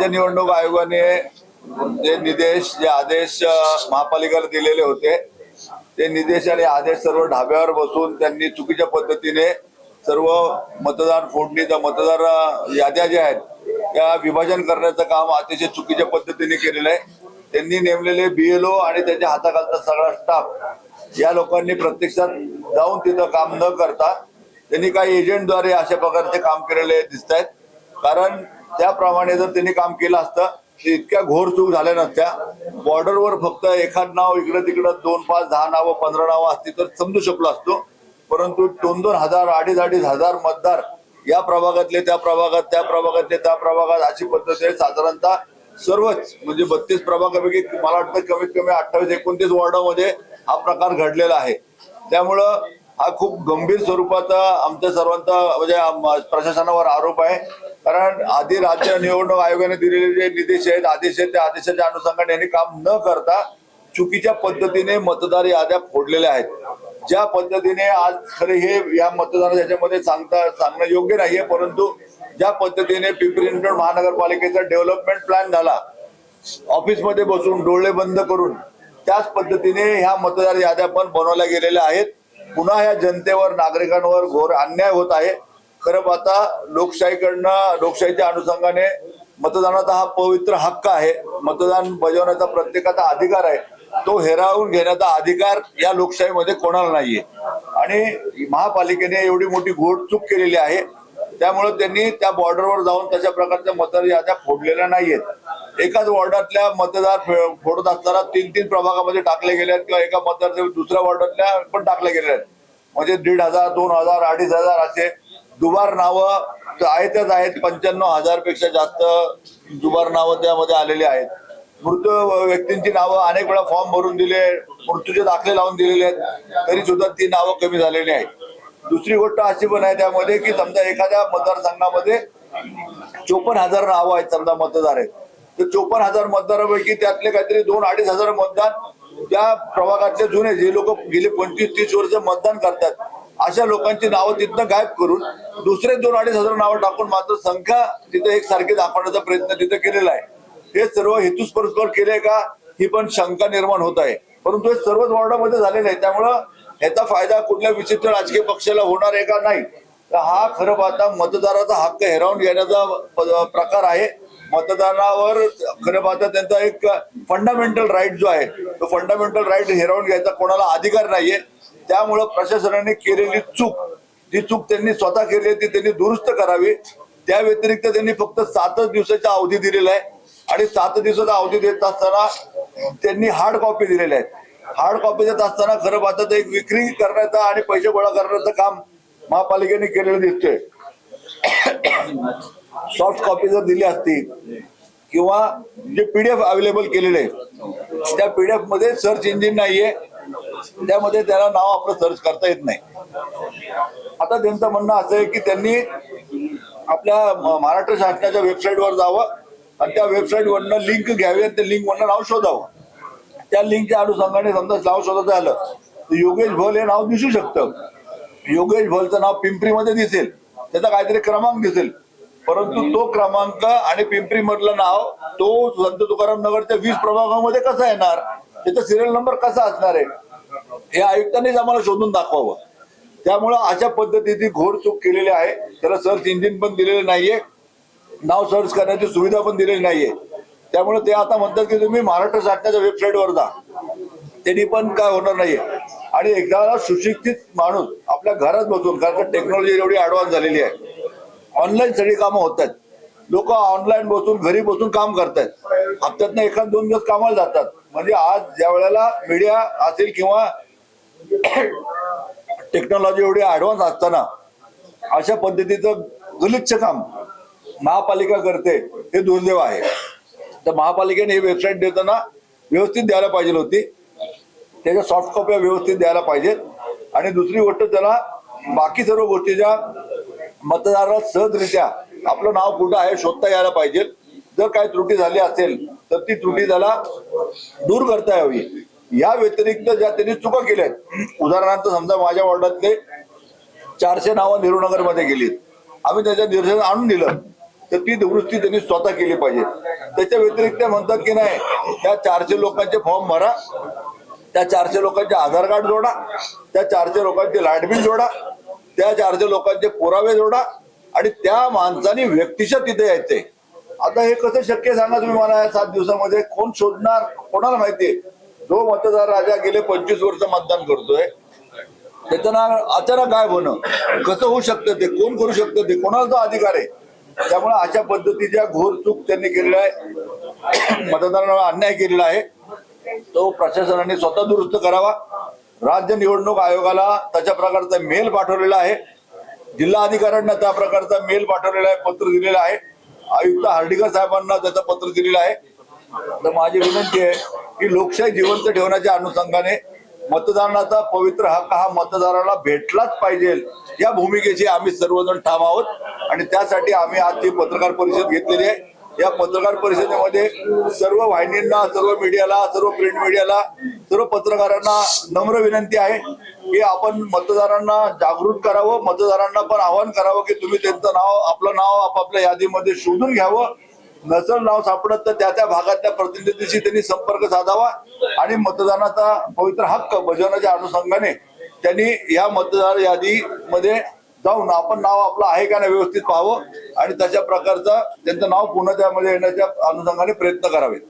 राज्य निवडणूक आयोगाने जे निदेश जे आदेश महापालिकेला दिलेले होते ते निदेश आणि आदेश सर्व ढाब्यावर बसून त्यांनी चुकीच्या पद्धतीने सर्व मतदार फोडणीचा मतदार याद्या ज्या आहेत त्या विभाजन करण्याचं काम अतिशय चुकीच्या पद्धतीने केलेलं आहे. त्यांनी नेमलेले बीएलओ आणि त्याच्या हाताखालचा सगळा स्टाफ या लोकांनी प्रत्यक्षात जाऊन तिथं काम न करता त्यांनी काही एजंटद्वारे अशा प्रकारचे काम केलेले दिसत आहेत कारण त्याप्रमाणे जर त्यांनी काम केलं असतं इतक्या घोर चूक झाल्या नसत्या. बॉर्डरवर फक्त एखाद नाव इकडं तिकडं दोन पाच दहा नावं पंधरा नावं असती तर समजू शकलो असतो. परंतु दोन दोन हजार अडीच अडीच हजार मतदार या प्रभागातले त्या प्रभागात त्या प्रभागातले त्या प्रभागात अशी पद्धत आहे साधारणतः सर्वच म्हणजे बत्तीस प्रभागापैकी मला वाटतं कमीत कमी अठ्ठावीस एकोणतीस वॉर्डामध्ये हा प्रकार घडलेला आहे. त्यामुळं हा खूप गंभीर स्वरूपाचा आमच्या सर्वांचा म्हणजे प्रशासनावर आरोप आहे. कारण आधी राज्य निवडणूक आयोगाने दिलेले जे निर्देश आहेत आदेश आहेत त्या आदेशाच्या अनुषंगाने यांनी काम न करता चुकीच्या पद्धतीने मतदार याद्या फोडलेल्या आहेत. ज्या पद्धतीने आज खरे हे या मतदार याच्यामध्ये सांगता सांगणं योग्य नाहीये परंतु ज्या पद्धतीने पिंपरी चिंचवड महानगरपालिकेचा डेव्हलपमेंट प्लॅन झाला ऑफिसमध्ये बसून डोळे बंद करून त्याच पद्धतीने ह्या मतदार याद्या पण बनवल्या गेलेल्या आहेत. पुन्हा ह्या जनतेवर नागरिकांवर घोर अन्याय होत आहे. खरं पाहता लोकशाहीकडनं लोकशाहीच्या अनुषंगाने मतदानाचा हा पवित्र हक्क आहे. मतदान बजावण्याचा प्रत्येकाचा अधिकार आहे. तो हेरावून घेण्याचा अधिकार या लोकशाहीमध्ये कोणाला नाहीये. आणि महापालिकेने एवढी मोठी घोड चूक केलेली आहे. त्यामुळे त्यांनी त्या बॉर्डरवर जाऊन तशा प्रकारच्या मतदार याद्या फोडलेल्या नाहीयेत. एकाच वॉर्डातल्या मतदार फोडत असताना तीन तीन प्रभागामध्ये टाकले गेले आहेत किंवा एका मतदार दुसऱ्या वॉर्डातल्या पण टाकले गेले आहेत. म्हणजे दीड हजार दोन हजार अडीच हजार असे दुबार नावं आहेतच आहेत. पंच्याण्णव हजारपेक्षा जास्त दुबार नावं त्यामध्ये आलेली आहेत. मृत व्यक्तींची नावं अनेक वेळा फॉर्म भरून दिले मृत्यूचे दाखले लावून दिलेले आहेत. तरी सुद्धा ती नावं कमी झालेली आहेत. दुसरी गोष्ट अशी पण आहे त्यामध्ये की समजा एखाद्या मतदारसंघामध्ये चोपन्न हजार नावं आहेत समजा मतदार आहेत. तर चोपन्न हजार मतदारापैकी त्यातले काहीतरी दोन अडीच हजार मतदान त्या प्रभागातले जुने जे लोक गेले पंचवीस तीस वर्ष मतदान करतात अशा लोकांची नावं तिथनं गायब करून दुसरे दोन अडीच हजार नावं टाकून मात्र संख्या तिथं एक सारखी दाखवण्याचा प्रयत्न तिथं केलेला आहे. हे सर्व हेतुस्परस्पर केले का ही पण शंका निर्माण होत आहे. परंतु हे सर्वच वॉर्डामध्ये झालेलं आहे त्यामुळं याचा फायदा कुठल्या विशिष्ट राजकीय पक्षाला होणार आहे का नाही तर हा खरं पाहता मतदाराचा हक्क हेरावून घेण्याचा प्रकार आहे. मतदानावर खरं पाहता त्यांचा एक फंडामेंटल राईट जो आहे तो फंडामेंटल राईट हिरावून घ्यायचा कोणाला अधिकार नाहीये. त्यामुळं प्रशासनाने केलेली चूक जी चूक त्यांनी स्वतः केली आहे ती त्यांनी दुरुस्त करावी. त्या व्यतिरिक्त त्यांनी फक्त सातच दिवसाचा अवधी दिलेला आहे. आणि सात दिवसाचा अवधी देत असताना त्यांनी हार्ड कॉपी दिलेल्या आहेत. हार्ड कॉपी देत असताना खरं पाहता एक विक्री करण्याचा आणि पैसे गोळा करण्याचं काम महापालिकेने केलेलं दिसतोय. सॉफ्ट कॉपी जर दिली असती किंवा जे पीडीएफ अवेलेबल केलेले आहे त्या पीडीएफमध्ये सर्च इंजिन नाहीये त्यामध्ये त्याला नाव आपलं सर्च करता येत नाही. आता त्यांचं म्हणणं असं आहे की त्यांनी आपल्या महाराष्ट्र शासनाच्या वेबसाईटवर जावं आणि त्या वेबसाईट वरनं लिंक घ्यावी आणि त्या लिंक वरनं नाव शोधावं. त्या लिंकच्या अनुषंगाने समजा नाव शोधायचं आलं तर योगेश भल हे नाव दिसू शकतं. योगेश भोलचं नाव पिंपरीमध्ये दिसेल. त्याचा काहीतरी क्रमांक दिसेल. परंतु तो क्रमांक आणि पिंपरी मधलं नाव तो संत तुकाराम नगरच्या वीस प्रभागामध्ये कसा येणार? त्याचा सिरियल नंबर कसा असणार आहे? हे आयुक्तांनीच आम्हाला शोधून दाखवावं. त्यामुळं अशा पद्धतीची घोर चूक केलेली आहे. त्याला सर्च इंजिन पण दिलेलं नाहीये. नाव सर्च करण्याची सुविधा पण दिलेली नाहीये. त्यामुळे ते आता म्हणतात की तुम्ही महाराष्ट्र शासनाच्या वेबसाईटवर जा. त्यांनी पण काय होणार नाहीये. आणि एकदा सुशिक्षित माणूस आपल्या घरात बसून कारण टेक्नॉलॉजी एवढी ऍडव्हान्स झालेली आहे. ऑनलाईन सगळी कामं होत आहेत लोक ऑनलाईन बसून घरी बसून काम करतायत हप्त्यातनं एखाद दोन दिवस कामाला जातात. म्हणजे आज ज्या वेळेला मीडिया असेल किंवा टेक्नॉलॉजी एवढी ऍडव्हान्स असताना अशा पद्धतीचं गलिच्छ काम महापालिका करते हे दुर्दैव आहे. तर महापालिकेने ही वेबसाईट देताना व्यवस्थित द्यायला पाहिजे होती. त्याच्या सॉफ्ट कॉप्या व्यवस्थित द्यायला पाहिजेत. आणि दुसरी गोष्ट त्याला बाकी सर्व गोष्टी ज्या मतदाराला सहजरित्या आपलं नाव कुठं आहे शोधता यायला पाहिजे. जर काही त्रुटी झाली असेल तर ती त्रुटी त्याला दूर करता यावी. या व्यतिरिक्त ज्या त्यांनी चुका केल्या आहेत उदाहरणार्थ समजा माझ्या वॉर्डातले चारशे नावं नेहरूनगरमध्ये गेलीत. आम्ही त्याच्या निदर्शन आणून दिलं. तर ती दुरुस्ती त्यांनी स्वतः केली पाहिजे. त्याच्या व्यतिरिक्त ते म्हणतात की नाही त्या चारशे लोकांचे फॉर्म भरा त्या चारशे लोकांचे आधार कार्ड जोडा त्या चारशे लोकांचे लाइट बिल जोडा त्या चारशे लोकांचे पुरावे जोडा आणि त्या माणसाने व्यक्तिशः तिथे यायचंय आता हे कसं शक्य सांगा तुम्ही मला या सात दिवसामध्ये? कोण शोधणार? कोणाला माहितीये जो मतदार राजा गेले पंचवीस वर्ष मतदान करतोय त्याचं ना अचानक गायब होणं. कसं होऊ शकतं ते? कोण करू शकतं ते? कोणाला तो अधिकार आहे? त्यामुळे अशा पद्धतीच्या घोर चूक त्यांनी केलेल्या आहे. मतदारांना अन्याय केलेला आहे. तो प्रशासनाने स्वतः दुरुस्त करावा. राज्य निवडणूक आयोगाला त्याच्या प्रकारचा मेल पाठवलेला आहे. जिल्हा अधिकाऱ्यांना त्या प्रकारचा मेल पाठवलेला आहे पत्र दिलेलं आहे. आयुक्त हर्डीकर साहेबांना त्याचं पत्र दिलेलं आहे. तर माझी विनंती आहे की लोकशाही जिवंत ठेवण्याच्या अनुषंगाने मतदानाचा पवित्र हक्क हा मतदाराला भेटलाच पाहिजे. या भूमिकेची आम्ही सर्वजण ठाम आहोत. आणि त्यासाठी आम्ही आज ही पत्रकार परिषद घेतलेली आहे. या पत्रकार परिषदेमध्ये सर्व वाहिनींना सर्व मीडियाला सर्व प्रिंट मीडियाला सर्व पत्रकारांना नम्र विनंती आहे की आपण मतदारांना जागृत करावं मतदारांना पण आवाहन करावं की तुम्ही त्यांचं नाव आपलं नाव आपापल्या यादीमध्ये शोधून घ्यावं. नसल नाव सापडत तर त्या त्या भागातल्या प्रतिनिधीशी त्यांनी संपर्क साधावा आणि मतदानाचा पवित्र हक्क बजावण्याच्या अनुषंगाने त्यांनी या मतदार यादीमध्ये जाऊन आपण नाव आपलं आहे का नाही व्यवस्थित पाहावं आणि तशा प्रकारचं त्यांचं नाव पुन्हा त्यामध्ये येण्याच्या अनुषंगाने प्रयत्न करावेत.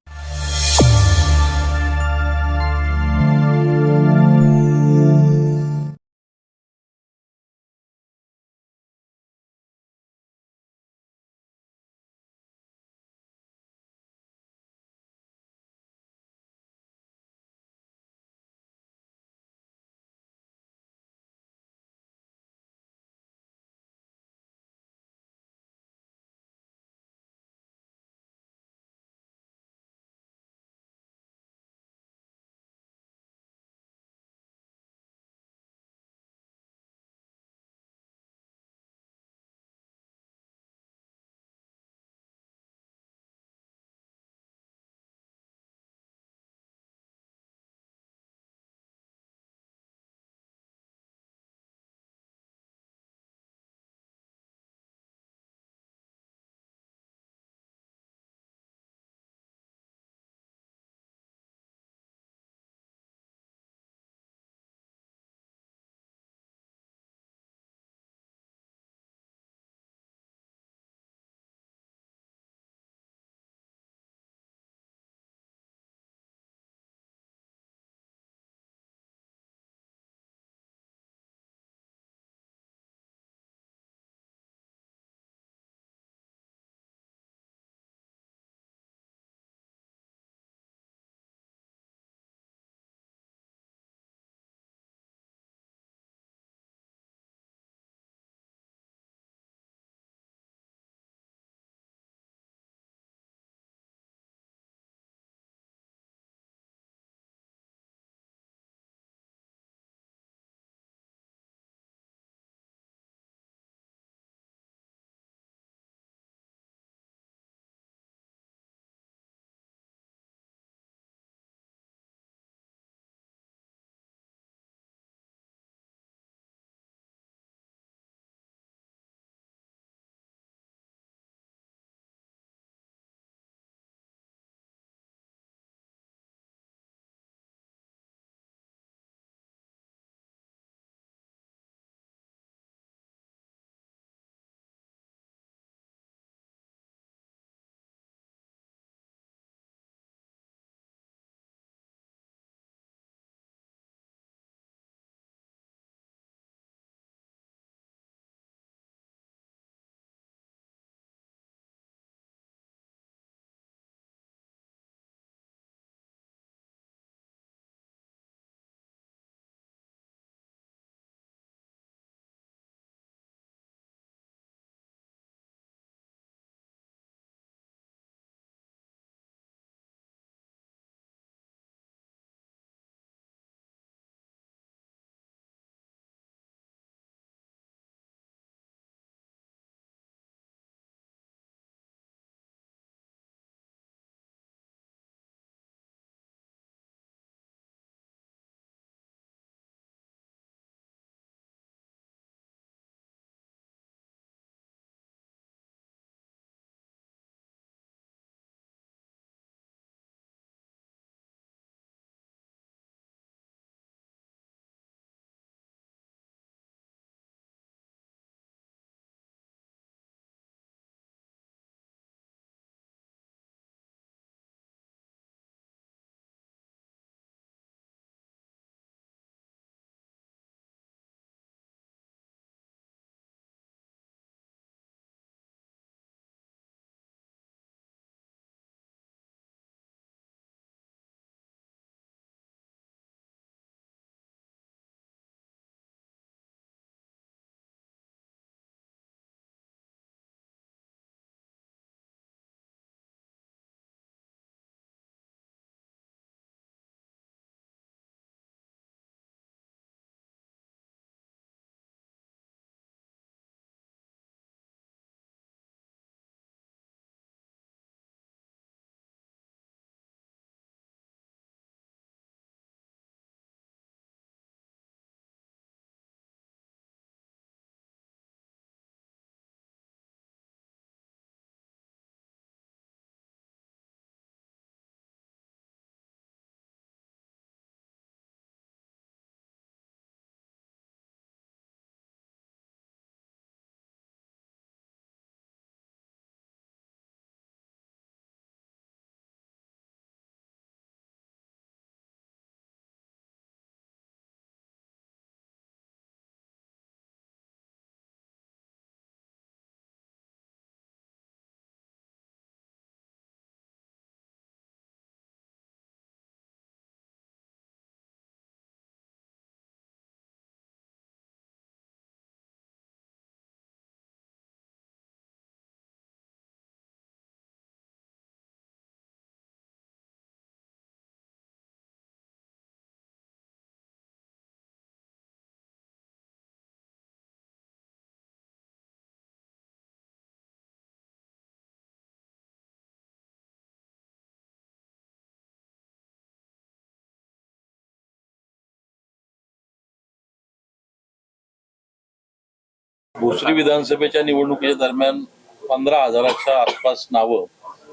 भोसरी विधानसभेच्या निवडणुकीच्या दरम्यान पंधरा हजाराच्या आसपास नावं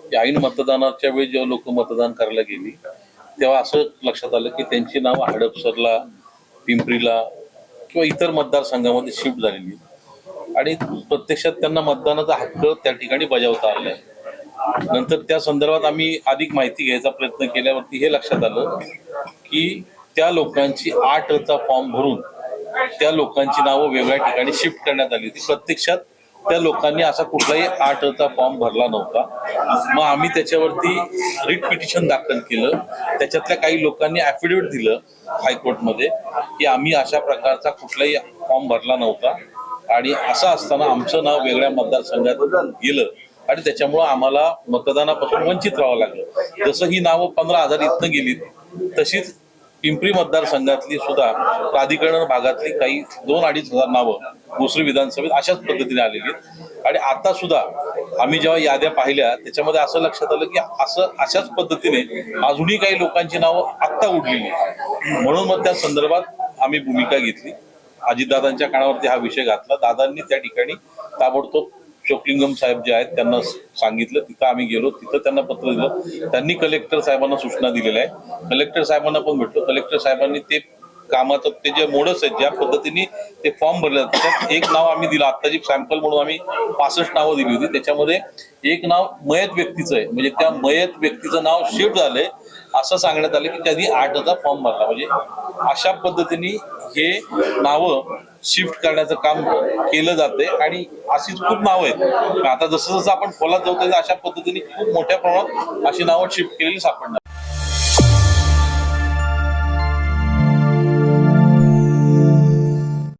की ऐन मतदानाच्या वेळी जेव्हा लोक मतदान करायला गेली तेव्हा असं लक्षात आलं की त्यांची नावं हडपसरला पिंपरीला किंवा इतर मतदारसंघामध्ये शिफ्ट झालेली आणि प्रत्यक्षात त्यांना मतदानाचा हक्क त्या ठिकाणी बजावता आलाय. नंतर त्या संदर्भात आम्ही अधिक माहिती घ्यायचा प्रयत्न केल्यावरती हे लक्षात आलं की त्या लोकांची आठचा फॉर्म भरून त्या लोकांची नावं वेगळ्या ठिकाणी शिफ्ट करण्यात आली होती. प्रत्यक्षात त्या लोकांनी असा कुठलाही आठचा फॉर्म भरला नव्हता. मग आम्ही त्याच्यावरती रिट पिटिशन दाखल केलं. त्याच्यातल्या काही लोकांनी ऍफिडेव्हिट दिलं हायकोर्टमध्ये की आम्ही अशा प्रकारचा कुठलाही फॉर्म भरला नव्हता. आणि असं असताना आमचं नाव वेगळ्या मतदारसंघात गेलं. आणि त्याच्यामुळं आम्हाला मतदानापासून वंचित राहावं लागलं. जसं ही नावं पंधरा हजार इथनं गेलीत तशीच पिंपरी मतदारसंघातली सुद्धा प्राधिकरण भागातली काही दोन अडीच हजार नावं भोसरी विधानसभेत अशाच पद्धतीने आलेली आहेत. आणि आता सुद्धा आम्ही जेव्हा याद्या पाहिल्या त्याच्यामध्ये असं लक्षात आलं की असं अशाच पद्धतीने अजूनही काही लोकांची नावं आत्ता उडलेली म्हणून मग त्या संदर्भात आम्ही भूमिका घेतली. अजितदादांच्या कानावरती हा विषय घातला. दादांनी त्या ठिकाणी ताबडतोब चोकलिंगम साहेब जे आहेत त्यांना सांगितलं तिथं आम्ही गेलो तिथं त्यांना पत्र दिलं. त्यांनी कलेक्टर साहेबांना सूचना दिलेल्या आहे कलेक्टर साहेबांना पण भेटलो. कलेक्टर साहेबांनी ते कामाचं ते जे मोडस आहेत ज्या पद्धतीने ते फॉर्म भरले जातात त्याच्यात एक नाव आम्ही दिलं. आत्ताची सॅम्पल म्हणून आम्ही पासष्ट नावं दिली होती. त्याच्यामध्ये एक नाव मयत व्यक्तीचं आहे. म्हणजे त्या मयत व्यक्तीचं नाव शिफ्ट झालंय असं सांगण्यात आलं की त्यांनी आठ हजार फॉर्म भरला. म्हणजे अशा पद्धतीने हे नावं शिफ्ट करण्याचं काम केलं जाते आणि अशीच खूप नावं आहेत. आता जसं जसं आपण खोलात जाऊ तसं अशा पद्धतीने खूप मोठ्या प्रमाणात अशी नावं शिफ्ट केलेली सापडणार.